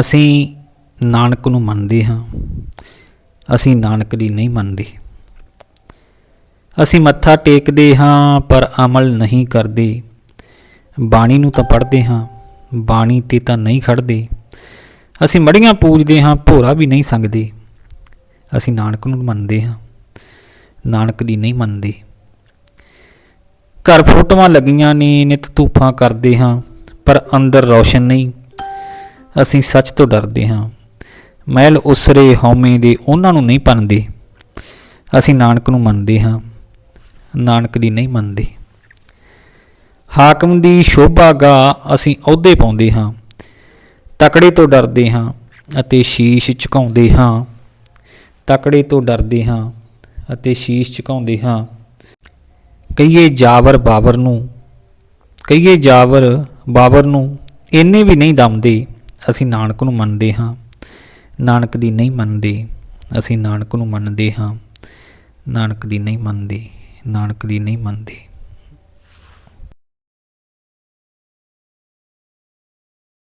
ਅਸੀਂ ਨਾਨਕ ਨੂੰ ਮੰਨਦੇ ਹਾਂ, ਅਸੀਂ ਨਾਨਕ ਦੀ ਨਹੀਂ ਮੰਨਦੇ। ਅਸੀਂ ਮੱਥਾ ਟੇਕਦੇ ਹਾਂ, ਪਰ ਅਮਲ ਨਹੀਂ ਕਰਦੇ। ਬਾਣੀ ਨੂੰ ਤਾਂ ਪੜ੍ਹਦੇ ਹਾਂ, ਬਾਣੀ ਤੇ ਤਾਂ ਨਹੀਂ ਖੜਦੇ ਅਸੀਂ ਮੜੀਆਂ ਪੂਜਦੇ ਹਾਂ, ਭੋਰਾ ਵੀ ਨਹੀਂ ਸੰਗਦੇ। ਅਸੀਂ ਨਾਨਕ ਨੂੰ ਮੰਨਦੇ ਹਾਂ, ਨਾਨਕ ਦੀ ਨਹੀਂ ਮੰਨਦੇ। ਘਰ ਫੋਟੋਆਂ ਲੱਗੀਆਂ ਨੇ, ਨਿਤ ਧੂਫਾਂ ਕਰਦੇ ਹਾਂ, ਪਰ ਅੰਦਰ ਰੌਸ਼ਨ ਨਹੀਂ। ਅਸੀਂ ਸੱਚ ਤੋਂ ਡਰਦੇ ਹਾਂ। ਮਹਿਲ ਉਸਰੇ ਹਉਮੈ ਦੇ ਉਹਨਾਂ ਨੂੰ ਨਹੀਂ ਪੰਨਦੇ ਅਸੀਂ ਨਾਨਕ ਨੂੰ ਮੰਨਦੇ ਹਾਂ। ਨਾਨਕ ਦੀ ਨਹੀਂ ਮੰਨਦੇ। ਹਾਕਮ ਦੀ ਸ਼ੋਭਾ ਗਾ ਅਸੀਂ ਅਹੁਦੇ ਪਾਉਂਦੇ ਹਾਂ। ਤਕੜੇ ਤੋਂ ਡਰਦੇ ਹਾਂ ਅਤੇ ਸ਼ੀਸ਼ ਝੁਕਾਉਂਦੇ ਹਾਂ। ਤਕੜੇ ਤੋਂ ਡਰਦੇ ਹਾਂ ਅਤੇ ਸ਼ੀਸ਼ ਝੁਕਾਉਂਦੇ ਹਾਂ। ਕਹੀਏ ਜਾਵਰ ਬਾਬਰ ਨੂੰ, ਕਹੀਏ ਜਾਵਰ ਬਾਬਰ ਨੂੰ, ਇੰਨੇ ਵੀ ਨਹੀਂ ਦਮਦੇ। ਅਸੀਂ ਨਾਨਕ ਨੂੰ ਮੰਨਦੇ ਹਾਂ। ਨਾਨਕ ਦੀ ਨਹੀਂ ਮੰਨਦੇ, ਅਸੀਂ ਨਾਨਕ ਨੂੰ ਮੰਨਦੇ ਹਾਂ। ਨਾਨਕ ਦੀ ਨਹੀਂ ਮੰਨਦੇ, ਨਾਨਕ ਦੀ ਨਹੀਂ ਮੰਨਦੇ।